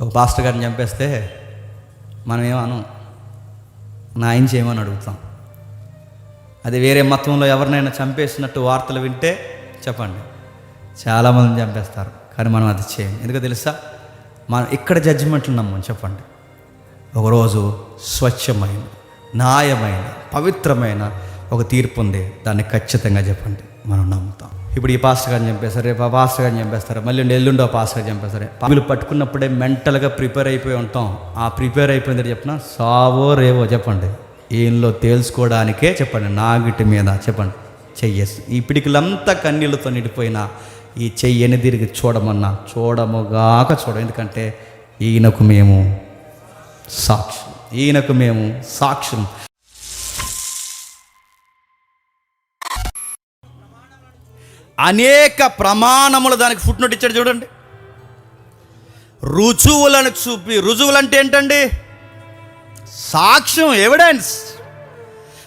ఒక పాస్టర్ గారిని చంపేస్తే మనం ఏమను నా ఆయన చేయమని అడుగుతాం. అది వేరే మతంలో ఎవరినైనా చంపేసినట్టు వార్తలు వింటే చెప్పండి. చాలామందిని చంపేస్తారు కానీ మనం అది చేయం. ఎందుకో తెలుసా? మనం ఇక్కడ జడ్జిమెంట్లు నమ్మం చెప్పండి. ఒకరోజు స్వచ్ఛమైన న్యాయమైన పవిత్రమైన ఒక తీర్పు ఉంది. దాన్ని ఖచ్చితంగా చెప్పండి. మనం నమ్ముతాం. ఇప్పుడు ఈ పాస్టర్ గారిని చంపేస్తారు రేపు ఆ పాస్టర్ గారిని చంపేస్తారు మళ్ళీ ఎల్లుండో పాస్టర్ గారిని చంపేస్తారు. పాములు పట్టుకున్నప్పుడే మెంటల్గా ప్రిపేర్ అయిపోయి ఉంటాం. ఆ ప్రిపేర్ అయిపోయింది చెప్పిన సావో రేవో చెప్పండి. ఈయనలో తేల్చుకోవడానికే చెప్పండి. నాగిటి మీద చెప్పండి. చెయ్యేసి. ఈ పిడికిలంతా కన్నీళ్ళతో నిండిపోయిన ఈ చెయ్యని తిరిగి చూడమన్నా చూడముగాక చూడ ఎందుకంటే ఈయనకు మేము సాక్షి. ఈయనకు మేము సాక్షులు. అనేక ప్రమాణములు దానికి ఫుట్నోట్ ఇచ్చాడు చూడండి. రుజువులను చూపి రుజువులు అంటే ఏంటండి? సాక్ష్యం ఎవిడెన్స్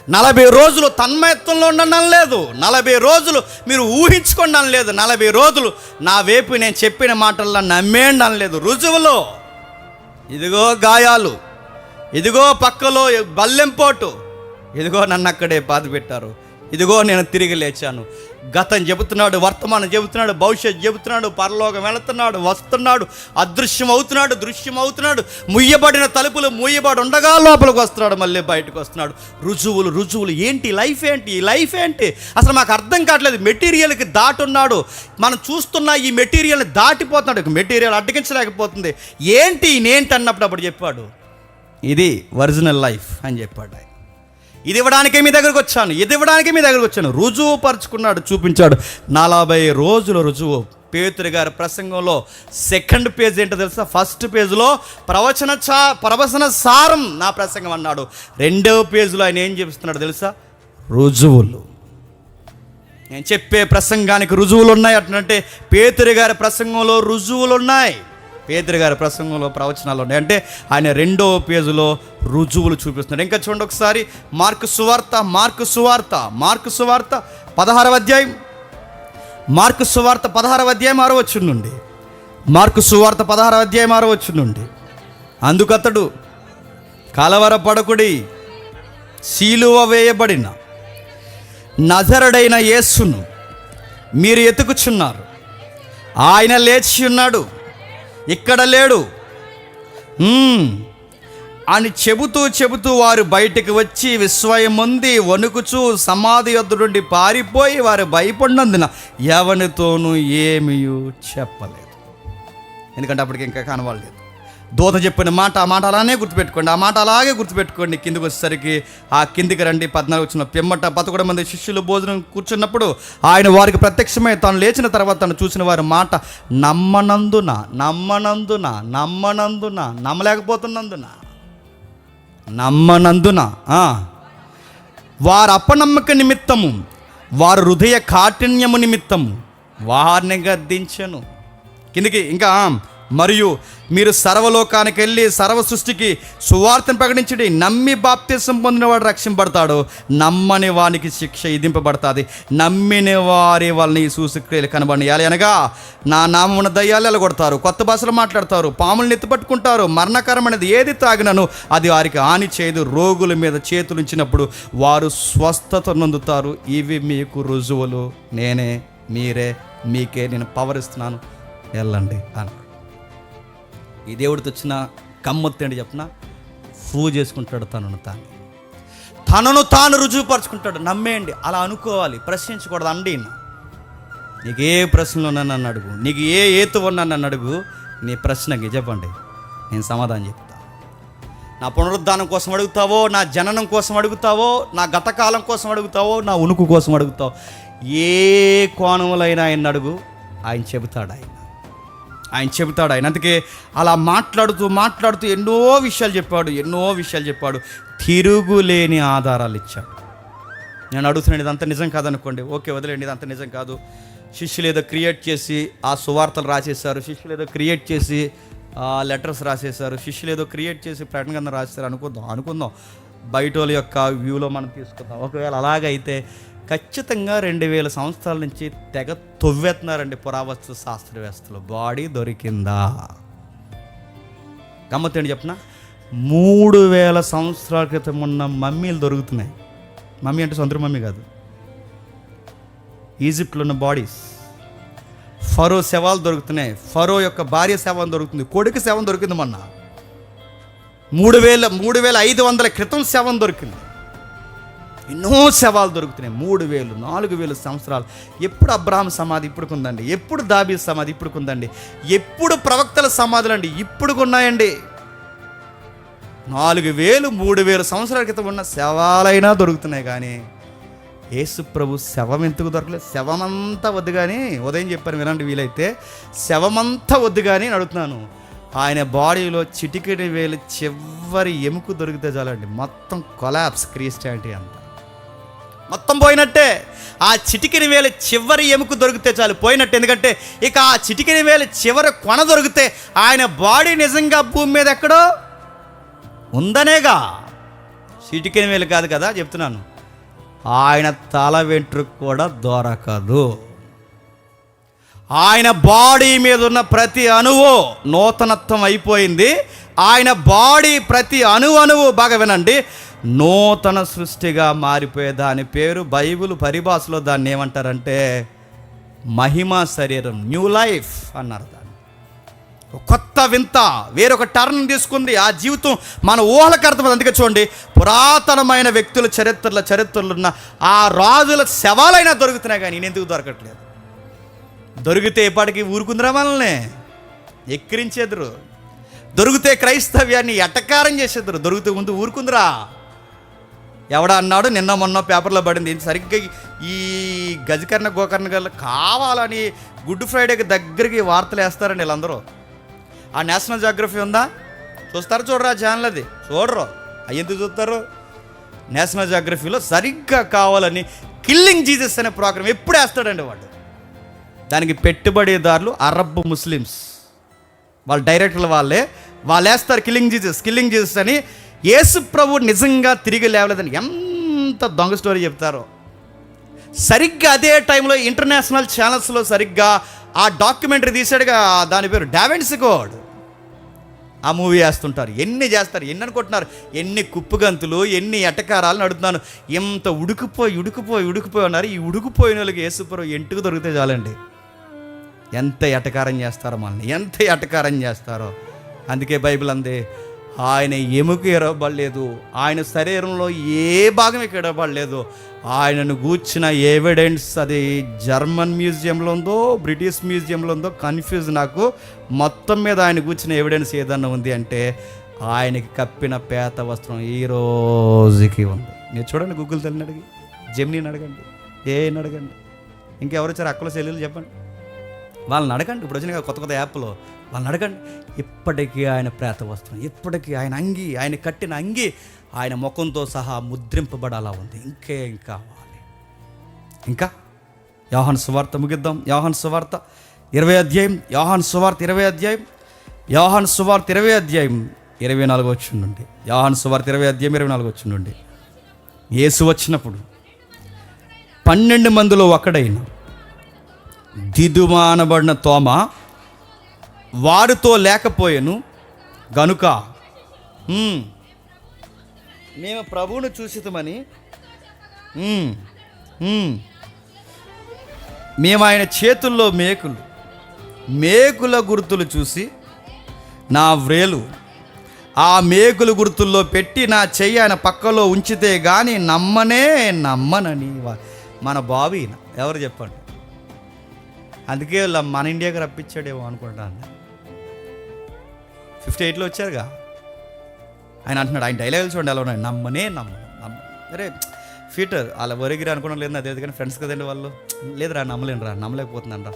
నలభై రోజులు తన్మయత్వంలో ఉండడం లేదు. నలభై రోజులు మీరు ఊహించుకోండం లేదు. నలభై రోజులు నా వైపు నేను చెప్పిన మాటల్లో నమ్మేండి లేదు. రుజువులో ఇదిగో గాయాలు ఇదిగో పక్కలో బల్లెంపోటు ఇదిగో నన్ను అక్కడే బాధ పెట్టారు ఇదిగో నేను తిరిగి లేచాను. గతం చెబుతున్నాడు వర్తమానం చెబుతున్నాడు భవిష్యత్ చెబుతున్నాడు పరలోకం వెళుతున్నాడు వస్తున్నాడు అదృశ్యం అవుతున్నాడు దృశ్యం అవుతున్నాడు ముయ్యబడిన తలుపులు ముయ్యబడి ఉండగా లోపలికి వస్తున్నాడు మళ్ళీ బయటకు వస్తున్నాడు. రుజువులు రుజువులు ఏంటి? లైఫ్ ఏంటి? ఈ లైఫ్ ఏంటి? అసలు మాకు అర్థం కావట్లేదు. మెటీరియల్కి దాటున్నాడు. మనం చూస్తున్న ఈ మెటీరియల్ని దాటిపోతున్నాడు. మెటీరియల్ అడ్డగించలేకపోతుంది. ఏంటి నేంటి అన్నప్పుడు అప్పుడు చెప్పాడు. ఇది ఒరిజినల్ లైఫ్ అని చెప్పాడు ఆయన. ఇది ఇవ్వడానికే మీ దగ్గరకు వచ్చాను ఇది ఇవ్వడానికే మీ దగ్గరకు వచ్చాను. రుజువు పరుచుకున్నాడు చూపించాడు. నలభై రోజుల రుజువు. పేతురు గారి ప్రసంగంలో సెకండ్ పేజ్ ఏంటో తెలుసా? ఫస్ట్ పేజ్లో ప్రవచన చా ప్రవచన సారం నా ప్రసంగం అన్నాడు. రెండవ పేజ్లో ఆయన ఏం చెప్తున్నాడు తెలుసా? రుజువులు. నేను చెప్పే ప్రసంగానికి రుజువులు ఉన్నాయి అంటే పేతురు గారి ప్రసంగంలో రుజువులు ఉన్నాయి. పేదరి గారి ప్రసంగంలో ప్రవచనాలు ఉన్నాయి. అంటే ఆయన రెండో పేజీలో రుజువులు చూపిస్తున్నాడు ఇంకా చూడండి ఒకసారి. మార్కు సువార్త మార్కు సువార్త మార్కు సువార్త పదహారవ అధ్యాయం. మార్కు సువార్త పదహారవ అధ్యాయం ఆరో నుండి. మార్కు సువార్త పదహారవ అధ్యాయం ఆరో నుండి. అందుకతడు కలవర పడకుడి శీలువ వేయబడిన నజరుడైన యేసును మీరు ఎతుకుచున్నారు ఆయన లేచి ఉన్నాడు. ఇక్కడ లేడు. అని చెబుతూ చెబుతూ వారు బయటికి వచ్చి విస్మయం వణుకుచూ సమాధి యొద్ద నుండి పారిపోయి వారు భయపడినందున ఎవరితోనూ ఏమీ చెప్పలేదు. ఎందుకంటే అప్పటికి ఇంకా కనవాలేదు దూత చెప్పిన మాట ఆ మాట అలానే గుర్తుపెట్టుకోండి ఆ మాట అలాగే గుర్తుపెట్టుకోండి. కిందికి వచ్చేసరికి ఆ కిందికి రండి పద్నాలుగు వచ్చిన పిమ్మట పదకొండు మంది శిష్యులు భోజనం కూర్చున్నప్పుడు ఆయన వారికి ప్రత్యక్షమై తాను లేచిన తర్వాత తను చూసిన వారి మాట నమ్మనందున నమ్మనందున నమ్మనందున నమ్మలేకపోతున్నందున నమ్మనందున వారు అపనమ్మక నిమిత్తము వారు హృదయ కాఠిన్యము నిమిత్తము వారిని గద్దించను. కిందికి ఇంకా మరియు మీరు సర్వలోకానికి వెళ్ళి సర్వ సృష్టికి సువార్తను ప్రకటించడి నమ్మి బాప్తిసం పొందినవాడు రక్షింపడతాడు నమ్మని వానికి శిక్ష విధింపబడుతుంది. నమ్మిన వారి వాళ్ళని ఈ కనబడియాలి అనగా నా నామమున దయ్యాలు ఎలగొడతారు కొత్త భాషలు మాట్లాడతారు పాములను ఎత్తుపట్టుకుంటారు మరణకరమైనది ఏది తాగినను అది వారికి హాని చేయదు రోగుల మీద చేతులు ఉంచినప్పుడు వారు స్వస్థత నొందుతారు. ఇవి మీకు రుజువులు. నేనే మీరే మీకే నేను పవరిస్తున్నాను. వెళ్ళండి అని ఈ దేవుడితో వచ్చిన కమ్మొత్తి ఏంటి చెప్పిన ప్రూవ్ చేసుకుంటాడు తనను తాను. తనను తాను రుజువుపరుచుకుంటాడు. నమ్మేయండి. అలా అనుకోవాలి. ప్రశ్నించకూడదు. అండి నీకు ఏ ప్రశ్నలు నన్ను అడుగు. నీకు ఏ ఏతు ఉన్నా నన్ను అడుగు. నీ ప్రశ్నకి చెప్పండి. నేను సమాధానం చెప్తా. నా పునరుద్ధానం కోసం అడుగుతావో నా జననం కోసం అడుగుతావో నా గతకాలం కోసం అడుగుతావో నా ఉనుకు కోసం అడుగుతావో ఏ కోణములైనా ఆయన అడుగు. ఆయన చెబుతాడు ఆయన. ఆయన చెబుతాడు ఆయన. అందుకే అలా మాట్లాడుతూ మాట్లాడుతూ ఎన్నో విషయాలు చెప్పాడు ఎన్నో విషయాలు చెప్పాడు. తిరుగులేని ఆధారాలు ఇచ్చాడు. నేను అడుగుతున్నాను ఇదంతా నిజం కాదనుకోండి. ఓకే వదిలేండి ఇదంతా నిజం కాదు. శిష్యులు ఏదో క్రియేట్ చేసి ఆ సువార్తలు రాసేసారు శిష్యులు ఏదో క్రియేట్ చేసి ఆ లెటర్స్ రాసేసారు శిష్యులు ఏదో క్రియేట్ చేసి ప్రకటన కింద రాసేసారు అనుకుందాం అనుకుందాం. బయట వాళ్ళ యొక్క వ్యూలో మనం తీసుకుందాం. ఒకవేళ అలాగైతే ఖచ్చితంగా రెండు వేల సంవత్సరాల నుంచి తెగ తొవ్వేస్తున్నారండి పురావస్తు శాస్త్రవేత్తలు. బాడీ దొరికిందా? గమ్మత్తేంటి చెప్పిన? మూడు వేల సంవత్సరాల క్రితం ఉన్న మమ్మీలు దొరుకుతున్నాయి. మమ్మీ అంటే సొంత మమ్మీ కాదు. ఈజిప్ట్లో ఉన్న బాడీస్. ఫరో శవాలు దొరుకుతున్నాయి. ఫరో యొక్క భార్య శవం దొరుకుతుంది. కొడుకు శవం దొరికింది మొన్న. మూడు వేల మూడు వేల ఐదు వందల క్రితం శవం దొరికింది. ఎన్నో శవాలు దొరుకుతున్నాయి. మూడు వేలు నాలుగు వేలు సంవత్సరాలు. ఎప్పుడు అబ్రహాం సమాధి ఇప్పుడుకుందండి? ఎప్పుడు దాబీ సమాధి ఇప్పుడుకుందండి? ఎప్పుడు ప్రవక్తల సమాధులు అండి? ఇప్పుడుకున్నాయండి. నాలుగు వేలు మూడు వేలు సంవత్సరాల క్రితం ఉన్న శవాలైనా దొరుకుతున్నాయి కానీ యేసు ప్రభు శవం ఎందుకు దొరకలేదు? శవమంతా వద్దు కానీ ఉదయం చెప్పాను వినండి వీలైతే శవమంతా వద్దు కానీ అని అడుగుతున్నాను. ఆయన బాడీలో చిటికెడి వేలు చివరి ఎముక దొరికితే చాలండి. మొత్తం కొలాప్స్ క్రిస్టియానిటీ అంతా. మొత్తం పోయినట్టే. ఆ చిటికిన వేల చివరి ఎముక దొరికితే చాలు పోయినట్టు. ఎందుకంటే ఇక ఆ చిటికిన వేల చివరి కొన దొరికితే ఆయన బాడీ నిజంగా భూమి మీద ఎక్కడో ఉందనేగా. చిటికిన వేలు కాదు కదా చెప్తున్నాను. ఆయన తల వెంట్రుకు కూడా దొరకదు. ఆయన బాడీ మీద ఉన్న ప్రతి అణువు నూతనత్వం అయిపోయింది. ఆయన బాడీ ప్రతి అణు అణువు బాగా వినండి. నూతన సృష్టిగా మారిపోయే దాని పేరు బైబిల్ పరిభాషలో దాన్ని ఏమంటారంటే మహిమ శరీరం న్యూ లైఫ్ అన్నారు దాన్ని. కొత్త వింత వేరొక టర్న్ తీసుకుంది. ఆ జీవితం మన ఊహలకు అర్థమైంది. అందుకే చూడండి పురాతనమైన వ్యక్తుల చరిత్రల చరిత్రలు ఉన్న ఆ రాజుల శవాలైనా దొరుకుతున్నాయి కానీ నేను ఎందుకు దొరకట్లేదు? దొరికితే ఎప్పటికీ ఊరుకుందిరా మనల్ని? ఎక్కిరించేద్దరు దొరికితే క్రైస్తవ్యాన్ని ఎటకారం చేసేద్దరు దొరికితే ముందు ఊరుకుందిరా. ఎవడ అన్నాడు? నిన్న మొన్న పేపర్లో పడింది. సరిగ్గా ఈ గజకర్ణ గోకర్ణ గల కావాలని గుడ్ ఫ్రైడేకి దగ్గరికి వార్తలు వేస్తారండి వీళ్ళందరూ. ఆ నేషనల్ జాగ్రఫీ ఉందా? చూస్తారు చూడరా ఛానల్ అది? చూడరు. అవి ఎందుకు చూస్తారు? నేషనల్ జాగ్రఫీలో సరిగ్గా కావాలని కిల్లింగ్ జీజస్ అనే ప్రోగ్రాం ఎప్పుడు వేస్తాడండి వాడు? దానికి పెట్టుబడిదారులు అరబ్ ముస్లిమ్స్. వాళ్ళ డైరెక్టర్లు వాళ్ళే వాళ్ళు వేస్తారు కిల్లింగ్ జీజస్ కిల్లింగ్ జీజస్ అని. యేసు ప్రభు నిజంగా తిరిగి లేవలేదని ఎంత దొంగ స్టోరీ చెప్తారో. సరిగ్గా అదే టైంలో ఇంటర్నేషనల్ ఛానల్స్లో సరిగ్గా ఆ డాక్యుమెంటరీ తీసాడుగా దాని పేరు డావెన్స్ గోడ్ ఆ మూవీ వేస్తుంటారు ఎన్ని చేస్తారు ఎన్ని అనుకుంటున్నారు ఎన్ని కుప్పుగంతులు ఎన్ని ఎటకారాలు నడుతున్నాను ఎంత ఉడుకుపోయి ఉడుకుపోయి ఉడుకుపోయి ఉన్నారు. ఈ ఉడుకుపోయిన వాళ్ళకి యేసుపురం ఎంటుకు దొరికితే చాలండి. ఎంత ఎటకారం చేస్తారో మనల్ని ఎంత ఎటకారం చేస్తారో. అందుకే బైబిల్ అందే ఆయన ఎముక ఎరవబడలేదు ఆయన శరీరంలో ఏ భాగం ఇక్కడ ఎరవబడలేదు ఆయనను గూర్చిన ఎవిడెన్స్ అది జర్మన్ మ్యూజియంలో ఉందో బ్రిటిష్ మ్యూజియంలో ఉందో కన్ఫ్యూజ్ నాకు. మొత్తం మీద ఆయన గూర్చిన ఎవిడెన్స్ ఏదన్నా ఉంది అంటే ఆయనకి కప్పిన పేత వస్త్రం ఈ రోజుకి ఉంది. మీరు చూడండి గూగుల్ తల్లిని అడిగి జెమినీని అడగండి ఏని అడగండి. ఇంకెవరు వచ్చారు? అక్కల చెల్లెలు చెప్పండి. వాళ్ళని అడగండి ఇప్పుడు వచ్చిన కొత్త కొత్త యాప్లో వాళ్ళని అడగండి. ఇప్పటికీ ఆయన ప్రేత వస్త్రం ఇప్పటికీ ఆయన అంగి ఆయన కట్టిన అంగి ఆయన ముఖంతో సహా ముద్రింపబడాలా ఉంది. ఇంకేం కావాలి. ఇంకా? యోహన్ సువార్త ముగిద్దాం. యోహన్ సువార్త ఇరవై అధ్యాయం. యోహన్ సువార్త ఇరవై అధ్యాయం. యోహన్ సువార్త ఇరవై అధ్యాయం. ఇరవై నాలుగు వచ్చి నుండి. యోహన్ సువార్త ఇరవై అధ్యాయం ఇరవై నాలుగు వచ్చి నుండి. యేసు వచ్చినప్పుడు పన్నెండు మందిలో ఒకడైన దిదుమానబడిన తోమ వారితో లేకపోయాను గనుక. మేము ప్రభువును చూసితమని. మేము ఆయన చేతుల్లో మేకులు మేకుల గుర్తులు చూసి నా వ్రేలు ఆ మేకుల గుర్తుల్లో పెట్టి నా చెయ్యి ఆయన పక్కలో ఉంచితే కానీ నమ్మనే నమ్మనని మన బాబు ఎవరు చెప్పండి? అందుకే మన ఇండియాకి రప్పించాడేమో అనుకుంటాను. ఫిఫ్టీ ఎయిట్లో వచ్చారుగా. ఆయన అంటున్నాడు ఆయన డైలాగులు చూడండి ఎలా ఉన్నాయి. నమ్మనే నమ్మ నమ్మ అరే ఫీటర్ అలా ఒరిగిరి అనుకోవడం లేదు అదే కానీ ఫ్రెండ్స్ కదండి వాళ్ళు? లేదురా నమ్మలేను రా నమ్మలేకపోతున్నాను రా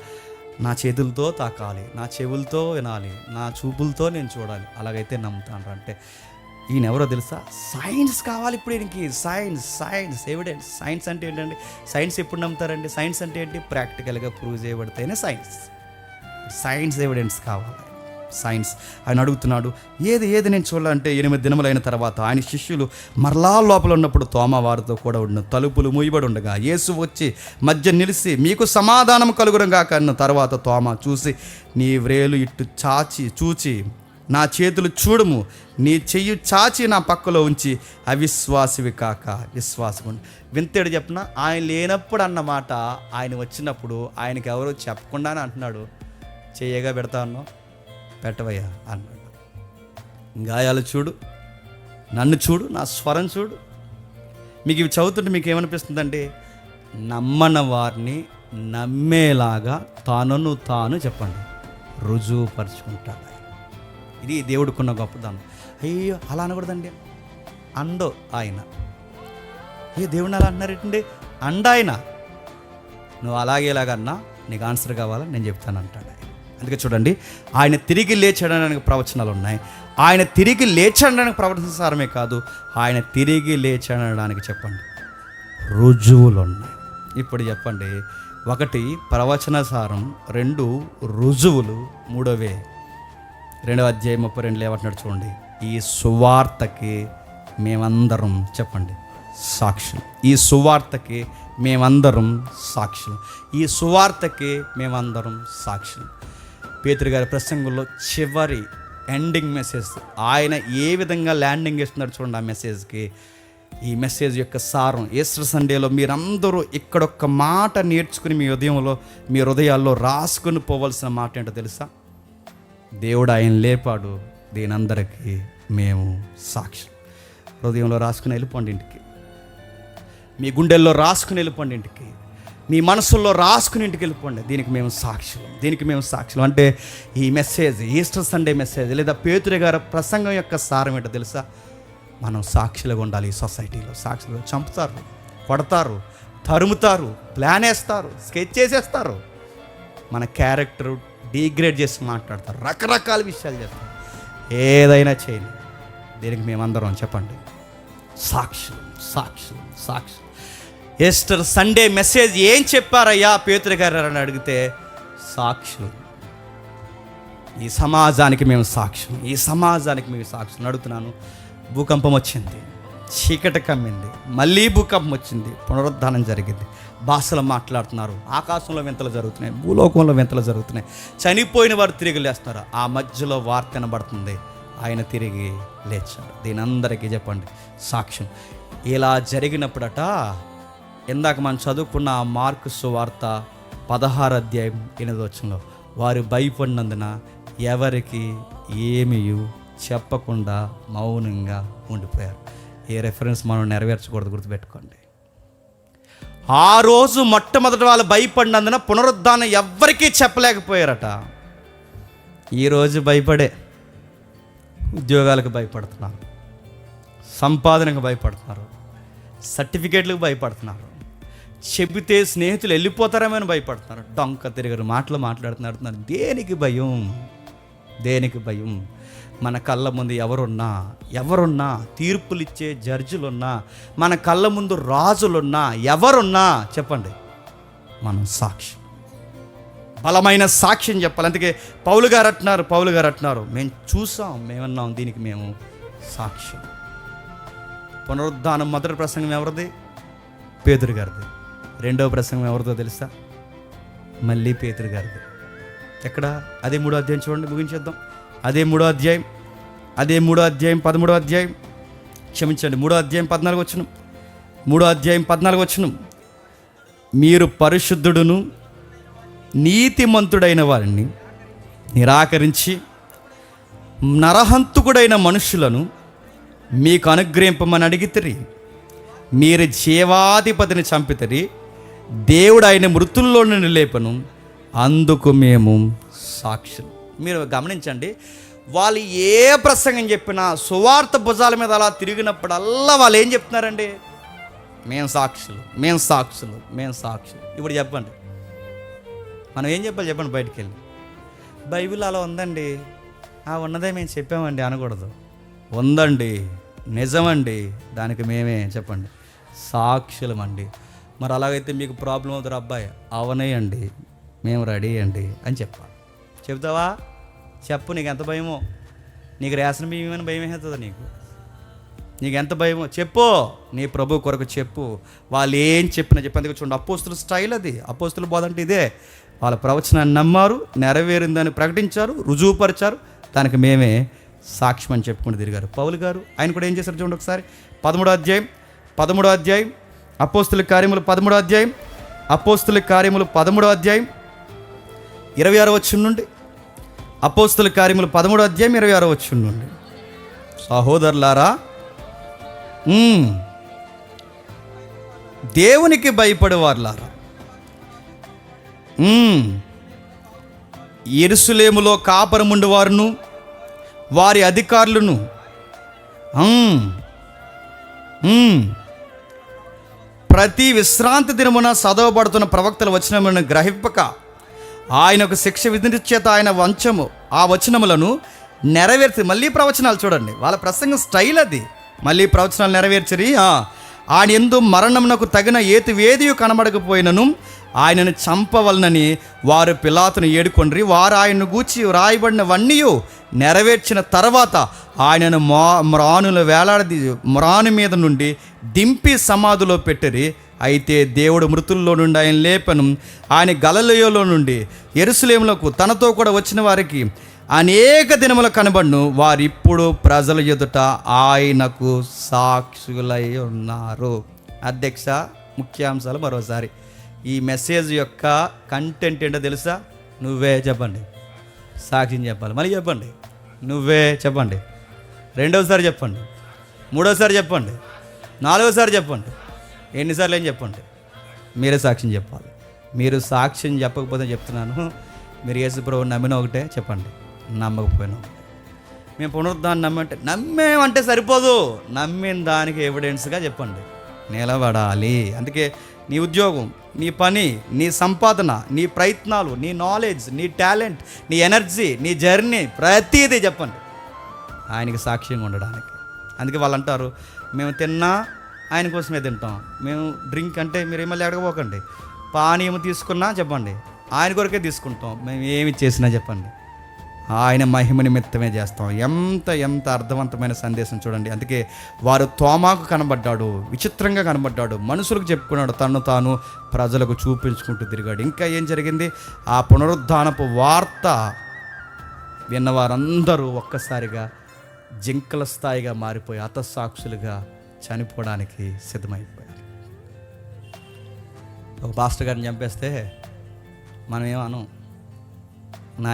నా చేతులతో తాకాలి నా చెవులతో వినాలి నా చూపులతో నేను చూడాలి అలాగైతే నమ్ముతాను రా అంటే. ఈయన ఎవరో తెలుసా? సైన్స్ కావాలి ఇప్పుడు ఈయనకి. సైన్స్ సైన్స్ ఎవిడెన్స్ సైన్స్ అంటే ఏంటండి? సైన్స్ ఎప్పుడు నమ్ముతారండి? సైన్స్ అంటే ఏంటి? ప్రాక్టికల్గా ప్రూవ్ చేయబడితేనే సైన్స్. సైన్స్ ఎవిడెన్స్ కావాలి. సైన్స్. ఆయన అడుగుతున్నాడు ఏది ఏది నేను చూడాలంటే ఎనిమిది దినములైన తర్వాత ఆయన శిష్యులు మరలా లోపల ఉన్నప్పుడు తోమ వారితో కూడా ఉన్న తలుపులు మూయబడి ఉండగా యేసు వచ్చి మధ్య నిలిచి మీకు సమాధానం కలుగురంగా కన్న తర్వాత తోమ చూసి నీ వ్రేలు ఇట్టు చాచి చూచి నా చేతులు చూడము. నీ చెయ్యి చాచి నా పక్కలో ఉంచి అవిశ్వాసివి కాక విశ్వాసం వింతేడు చెప్పిన ఆయన లేనప్పుడు అన్నమాట ఆయన వచ్చినప్పుడు ఆయనకి ఎవరో చెప్పకుండానే అంటున్నాడు చేయగా పెడతా అన్నావు. పెట్టవయ్యా అన్నాడు. గాయాలు చూడు నన్ను చూడు నా స్వరం చూడు. మీకు ఇవి చదువుతుంటే మీకు ఏమనిపిస్తుందండి నమ్మన వారిని నమ్మేలాగా తానను తాను చెప్పండి. రుజువుపరుచుకుంటాడు. ఇది దేవుడుకున్న గొప్పదనం. అయ్యో అలా అనకూడదండి. అండో ఆయన. ఏ దేవుడిని అలా అన్నారేంటండి? అండ ఆయన నువ్వు అలాగే ఇలాగన్నా నీకు ఆన్సర్ కావాలా నేను చెప్తాను అంటాడు ఆయన అందుకే చూడండి ఆయన తిరిగి లేచడానికి ప్రవచనాలు ఉన్నాయి ఆయన తిరిగి లేచడానికి ప్రవచనసారమే కాదు ఆయన తిరిగి లేచడానికి చెప్పండి. రుజువులు ఉన్నాయి ఇప్పుడు చెప్పండి ఒకటి ప్రవచన సారం రెండు రుజువులు మూడవే రెండవ అధ్యాయం ముప్పై రెండు ఏమంటున్నాడు చూడండి. ఈ సువార్తకి మేమందరం చెప్పండి సాక్షులు. ఈ సువార్తకి మేమందరం సాక్షులు. ఈ సువార్తకి మేమందరం సాక్షులు. పేతురు గారి ప్రసంగంలో చివరి ఎండింగ్ మెసేజ్. ఆయన ఏ విధంగా ల్యాండింగ్ ఇస్తున్నాడు చూడండి ఆ మెసేజ్కి. ఈ మెసేజ్ యొక్క సారం. ఈస్టర్ సండేలో మీరందరూ ఇక్కడొక్క మాట నేర్చుకుని మీ ఉదయంలో మీ హృదయాల్లో రాసుకుని పోవలసిన మాట ఏంటో తెలుసా? దేవుడు ఆయన లేపాడు దీనందరికీ మేము సాక్షి హృదయంలో రాసుకుని వెళ్ళిపోండి ఇంటికి. మీ గుండెల్లో రాసుకుని వెళ్ళిపోండి ఇంటికి. మీ మనసుల్లో రాసుకుని ఇంటికి వెళ్ళిపోండి. దీనికి మేము సాక్షులు. దీనికి మేము సాక్షులు. అంటే ఈ మెసేజ్ ఈస్టర్ సండే మెసేజ్ లేదా పేతురి గారి ప్రసంగం యొక్క సారం ఏంటో తెలుసా? మనం సాక్షులుగా ఉండాలి ఈ సొసైటీలో. సాక్షులుగా చంపుతారు కొడతారు తరుముతారు ప్లాన్ వేస్తారు స్కెచ్ చేసేస్తారు. మన క్యారెక్టర్ డీగ్రేడ్ చేసి మాట్లాడతారు. రకరకాల విషయాలు చేస్తారు. ఏదైనా చేయండి. దీనికి మేమందరం చెప్పండి. సాక్షులు సాక్షులు సాక్షులు. ఎస్టర్ సండే మెసేజ్ ఏం చెప్పారయ్యా? పేతురు గారు అని అడిగితే సాక్షులు. ఈ సమాజానికి మేము సాక్ష్యం ఈ సమాజానికి మేము సాక్ష్యం అడుగుతున్నాను. భూకంపం వచ్చింది. చీకటి కమ్మింది. మళ్ళీ భూకంపం వచ్చింది. పునరుద్ధానం జరిగింది. భాషలు మాట్లాడుతున్నారు. ఆకాశంలో వింతలు జరుగుతున్నాయి. భూలోకంలో వింతలు జరుగుతున్నాయి. చనిపోయిన వారు తిరిగి లేస్తున్నారు. ఆ మధ్యలో వార్త వినబడుతుంది. ఆయన తిరిగి లేచాడు. దీని అందరికీ చెప్పండి. సాక్ష్యం. ఇలా జరిగినప్పుడట ఇందాక మనం చదువుకున్న ఆ మార్కు సువార్త పదహారు అధ్యాయం ఎనిమిది వారు భయపడినందున ఎవరికి ఏమీ చెప్పకుండా మౌనంగా ఉండిపోయారు. ఏ రెఫరెన్స్ మనం నెరవేర్చకూడదు గుర్తుపెట్టుకోండి. ఆ రోజు మొట్టమొదటి వాళ్ళు భయపడినందున పునరుద్ధానం ఎవ్వరికీ చెప్పలేకపోయారట. ఈరోజు భయపడే ఉద్యోగాలకు భయపడుతున్నారు సంపాదనకు భయపడుతున్నారు సర్టిఫికేట్లకు భయపడుతున్నారు. చెబితే స్నేహితులు వెళ్ళిపోతారేమని భయపడుతున్నారు. డొంక తిరగరు మాటలు మాట్లాడుతున్నారు. దేనికి భయం? దేనికి భయం? మన కళ్ళ ముందు ఎవరున్నా ఎవరున్నా తీర్పులిచ్చే జడ్జిలున్నా మన కళ్ళ ముందు రాజులున్నా ఎవరున్నా చెప్పండి. మనం సాక్షి. బలమైన సాక్ష్యం చెప్పాలి. అందుకే పౌలు గారు అంటున్నారు పౌలు గారు అంటున్నారు. మేము చూసాం మేమన్నాం దీనికి మేము సాక్ష్యం పునరుద్ధానం మొదటి ప్రసంగం ఎవరిది? పేదరు గారిది. రెండవ ప్రసంగం ఎవరితో తెలుసా? మళ్ళీ పేతురు గారిది. ఎక్కడ? అదే మూడో అధ్యాయం చూడండి ముగించేద్దాం. అదే మూడో అధ్యాయం అదే మూడో అధ్యాయం పదమూడో అధ్యాయం. క్షమించండి మూడో అధ్యాయం పద్నాలుగు వచ్చిన. మూడో అధ్యాయం పద్నాలుగు వచ్చిన. మీరు పరిశుద్ధుడును నీతిమంతుడైన వారిని నిరాకరించి నరహంతుకుడైన మనుషులను మీకు అనుగ్రహింపమని అడిగితే మీరు జీవాధిపతిని చంపితరి. దేవుడు ఆయన మృతుల్లో నుండి లేపను. అందుకు మేము సాక్షులు. మీరు గమనించండి వాళ్ళు ఏ ప్రసంగం చెప్పినా సువార్త భుజాల మీద అలా తిరిగినప్పుడల్లా వాళ్ళు ఏం చెప్తున్నారండి? మేము సాక్షులు మేము సాక్షులు మేము సాక్షులు. ఇప్పుడు చెప్పండి. మనం ఏం చెప్పాలి చెప్పండి బయటికి వెళ్ళి బైబిల్ అలా ఉందండి. ఆ ఉన్నదే మేము చెప్పామండి అనకూడదు. ఉందండి నిజమండి దానికి మేమే చెప్పండి. సాక్షులమండి. మరి అలాగైతే మీకు ప్రాబ్లం అవుతారు అబ్బాయి. అవనేయండి మేము రెడీ అండి అని చెప్పాలి. చెప్తావా? చెప్పు నీకు ఎంత భయమో. నీకు రేషన్ బియ్యమని భయం అవుతుందా నీకు? నీకు ఎంత భయమో. చెప్పు నీ ప్రభు కొరకు చెప్పు. వాళ్ళు ఏం చెప్పినా చెప్పి అందుకే చూడండి అపోస్తుల స్టైల్ అది. అపోస్తుల బోధ అంటే ఇదే. వాళ్ళ ప్రవచనాన్ని నమ్మారు నెరవేరిందని ప్రకటించారు రుజువుపరిచారు. దానికి మేమే సాక్ష్యం అని చెప్పుకుంటూ తిరిగారు. పౌలు గారు ఆయన కూడా ఏం చేశారు చూడండి ఒకసారి. పదమూడో అధ్యాయం పదమూడో అధ్యాయం అపోస్తుల కార్యములు పదమూడో అధ్యాయం. అపోస్తుల కార్యములు పదమూడో అధ్యాయం. ఇరవై ఆరో వచ్చిన నుండి. అపోస్తుల కార్యములు పదమూడో అధ్యాయం ఇరవై ఆరో వచ్చిన నుండి. సహోదరులారా దేవునికి భయపడేవారులారా. ఎరుసులేములో ఎరుసలేములో కాపరముండు వారును వారి అధికారులను. ప్రతి విశ్రాంతి దినమున చదవబడుతున్న ప్రవక్తల వచనములను గ్రహింపక ఆయనకు శిక్ష విధించే చేత ఆయన వంచము ఆ వచనములను నెరవేర్చి మళ్ళీ ప్రవచనాలు చూడండి. వాళ్ళ ప్రసంగం స్టైల్ అది. మళ్ళీ ప్రవచనాలు నెరవేర్చరి. ఆ, ఆయన ఎందు మరణమునకు తగిన ఏతి వేదియు కనబడకపోయినను ఆయనను చంపవలనని వారు పిలాతును ఏడుకొండ్రి. వారు ఆయన్ను గూర్చి వ్రాయబడినవన్నీ నెరవేర్చిన తర్వాత ఆయనను మా మ్రానుల వేలాడది మ్రాను మీద నుండి దింపి సమాధిలో పెట్టిరి. అయితే దేవుడు మృతుల్లో నుండి ఆయన లేపను. ఆయన గలలయోలో నుండి ఎరుసలేములకు తనతో కూడా వచ్చిన వారికి అనేక దినముల కనబడును. వారిప్పుడు ప్రజల ఎదుట ఆయనకు సాక్షులై ఉన్నారు. అధ్యక్ష ముఖ్యాంశాలు మరోసారి. ఈ మెసేజ్ యొక్క కంటెంట్ ఏంటో తెలుసా? నువ్వే చెప్పండి. సాక్ష్యం చెప్పాలి. మళ్ళీ చెప్పండి. నువ్వే చెప్పండి. రెండవసారి చెప్పండి. మూడోసారి చెప్పండి. నాలుగోసారి చెప్పండి. ఎన్నిసార్లు ఏం చెప్పండి. మీరే సాక్ష్యం చెప్పాలి. మీరు సాక్ష్యం చెప్పకపోతే చెప్తున్నాను. మీరు యేసు ప్రభు నమ్మిన ఒకటే చెప్పండి. నమ్మకపోయినా మేము పునరుద్ధాన్ని నమ్మంటే నమ్మేమంటే సరిపోదు. నమ్మిన దానికి ఎవిడెన్స్గా చెప్పండి. నిలబడాలి. అందుకే నీ ఉద్యోగం నీ పని నీ సంపాదన నీ ప్రయత్నాలు నీ నాలెడ్జ్ నీ టాలెంట్ నీ ఎనర్జీ నీ జర్నీ ప్రతిదీ చెప్పండి. ఆయనకి సాక్ష్యంగా ఉండడానికి. అందుకే వాళ్ళు అంటారు మేము తిన్నా ఆయన కోసమే తింటాం. మేము డ్రింక్ అంటే మీరు మళ్ళీ అడగపోకండి పానీయం తీసుకున్నా చెప్పండి. ఆయన కొరకే తీసుకుంటాం. మేము ఏమి చేసినా చెప్పండి. ఆయన మహిమ నిమిత్తమే చేస్తాం. ఎంత ఎంత అర్థవంతమైన సందేశం చూడండి. అందుకే వారు తోమాకు కనబడ్డాడు విచిత్రంగా కనబడ్డాడు మనుషులకు చెప్పుకున్నాడు తను తాను ప్రజలకు చూపించుకుంటూ తిరిగాడు. ఇంకా ఏం జరిగింది? ఆ పునరుద్ధానపు వార్త విన్న వారందరూ ఒక్కసారిగా జింకల స్థాయిగా మారిపోయి అతసాక్షులుగా చనిపోవడానికి సిద్ధమైపోయారు. ఒక పాస్టర్ గారిని చంపేస్తే మనం ఏమను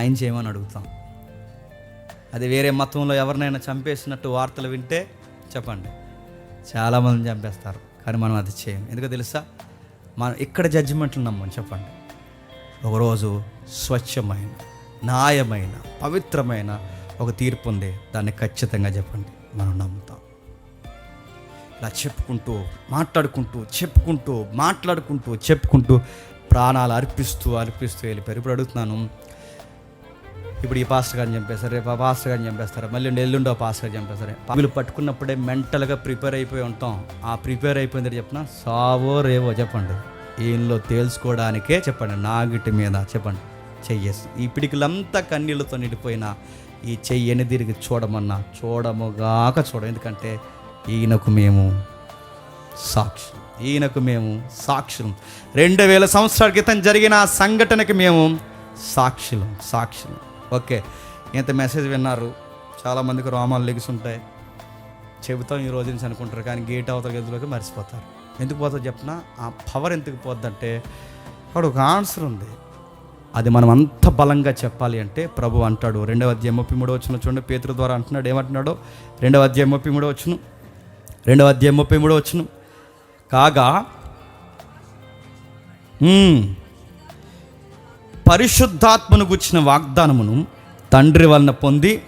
ఏం చేయమని అడుగుతాం. అది వేరే మతంలో ఎవరినైనా చంపేసినట్టు వార్తలు వింటే చెప్పండి. చాలామందిని చంపేస్తారు కానీ మనం అది చేయం ఎందుకో తెలుసా? మనం ఇక్కడ జడ్జిమెంట్లు నమ్మం చెప్పండి. ఒకరోజు స్వచ్ఛమైన న్యాయమైన పవిత్రమైన ఒక తీర్పు ఉంది. దాన్ని ఖచ్చితంగా చెప్పండి. మనం నమ్ముతాం. ఇలా చెప్పుకుంటూ మాట్లాడుకుంటూ చెప్పుకుంటూ మాట్లాడుకుంటూ చెప్పుకుంటూ ప్రాణాలు అర్పిస్తూ అర్పిస్తూ వెళ్ళిపోయారు ఇప్పుడు అడుగుతున్నాను. ఇప్పుడు ఈ పాస్టర్ గారిని చంపేస్తారు రేపు ఆ పాస్టర్ గారిని చంపేస్తారు మళ్ళీ ఎల్లుండో పాస్టర్ గారిని చంపేస్తారు. వీళ్ళు పట్టుకున్నప్పుడే మెంటల్గా ప్రిపేర్ అయిపోయి ఉంటాం. ఆ ప్రిపేర్ అయిపోయింది చెప్పిన సావో రేవో చెప్పండి. ఈయనలో తేల్చుకోవడానికే చెప్పండి నాగిటి మీద చెప్పండి. చెయ్యేసి ఈ పిడికిలంతా కన్నీళ్ళతో నిండిపోయిన ఈ చెయ్యని తిరిగి చూడమన్నా చూడముగాక చూడ ఎందుకంటే ఈయనకు మేము సాక్షి ఈయనకు మేము సాక్షులం. రెండు వేల సంవత్సరాల క్రితం జరిగిన ఆ సంఘటనకి మేము సాక్షులం సాక్షులం. ఓకే. ఇంత మెసేజ్ విన్నారు. చాలామందికి రోమాలు లెగ్స్ ఉంటాయి చెబుతాం ఈ రోజు నుంచి అనుకుంటారు కానీ గేట్ అవతల గదిలోకి మర్చిపోతారు. ఎందుకు పోతుందో చెప్పిన? ఆ పవర్ ఎందుకు పోద్దంటే అక్కడ ఒక ఆన్సర్ ఉంది. అది మనం అంత బలంగా చెప్పాలి అంటే ప్రభు అంటాడు. రెండవ అధ్యాయం ముప్పై మూడో వచ్చిన చూడండి. పేతుల ద్వారా అంటున్నాడు. ఏమంటున్నాడో? రెండవ అధ్యాయం ముప్పై మూడో వచ్చును రెండవ అధ్యాయం ముప్పై మూడో వచ్చును కాగా? పరిశుద్ధాత్మను గుచ్చిన వాగ్దానమును తండ్రి వలన పొంది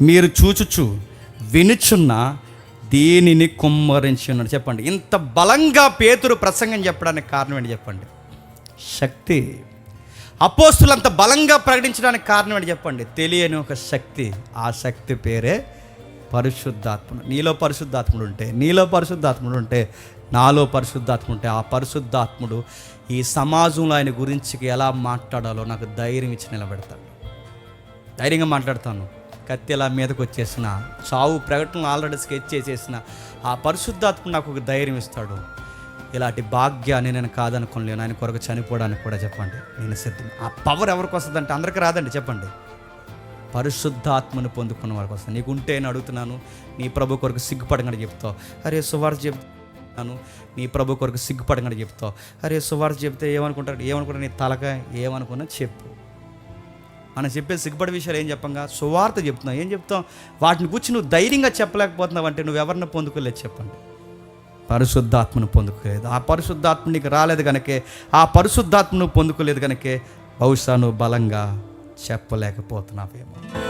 మీరు చూచుచు వినుచున్న దీనిని కుమ్మరించి ఉన్నాడు. చెప్పండి. ఇంత బలంగా పేతురు ప్రసంగం చెప్పడానికి కారణం ఏంటి చెప్పండి? శక్తి. అపోస్తులు అంత బలంగా ప్రకటించడానికి కారణం ఏంటి చెప్పండి? తెలియని ఒక శక్తి. ఆ శక్తి పేరే పరిశుద్ధాత్ముడు నీలో పరిశుద్ధాత్ముడు ఉంటే నీలో పరిశుద్ధాత్ముడు ఉంటే నాలో పరిశుద్ధాత్మ ఉంటే ఆ పరిశుద్ధాత్ముడు ఈ సమాజంలో ఆయన గురించి ఎలా మాట్లాడాలో నాకు ధైర్యం ఇచ్చి నిలబెడతాడు. ధైర్యంగా మాట్లాడతాను. కత్తి ఎలా మీదకు వచ్చేసిన చావు ప్రకటన ఆల్రెడీ స్కెచ్ చేసేసిన ఆ పరిశుద్ధాత్మ నాకు ఒక ధైర్యం ఇస్తాడు. ఇలాంటి భాగ్యాన్ని నేను కాదనుకోలేను. ఆయన కొరకు చనిపోవడానికి కూడా చెప్పండి. నేను సిద్ధం. ఆ పవర్ ఎవరికి వస్తుందంటే అందరికీ రాదండి చెప్పండి. పరిశుద్ధాత్మను పొందుకున్న వారికి వస్తాను నీకుంటే నేను అడుగుతున్నాను నీ ప్రభు కొరకు సిగ్గుపడగానే చెప్తావు. అరే సువార్త చెప్తాను. నీ ప్రభు కొరకు సిగ్గుపడగానే చెప్తావు. అరే సువార్త చెప్తే ఏమనుకుంటాడు ఏమనుకుంటా నీ తలక ఏమనుకున్నా చెప్పు. మనం చెప్పే సిగ్గుపడే విషయాలు ఏం చెప్పంగా? సువార్త చెప్తున్నావు. ఏం చెప్తాం వాటిని గురించి నువ్వు ధైర్యంగా చెప్పలేకపోతున్నావు అంటే నువ్వు ఎవరిని పొందుకోలేదు చెప్పండి. పరిశుద్ధాత్మను పొందుకోలేదు. ఆ పరిశుద్ధాత్మ నీకు రాలేదు కనుకే ఆ పరిశుద్ధాత్మను పొందుకోలేదు కనుకే బహుశా నువ్వు బలంగా చెప్పలేకపోతున్నావేమో.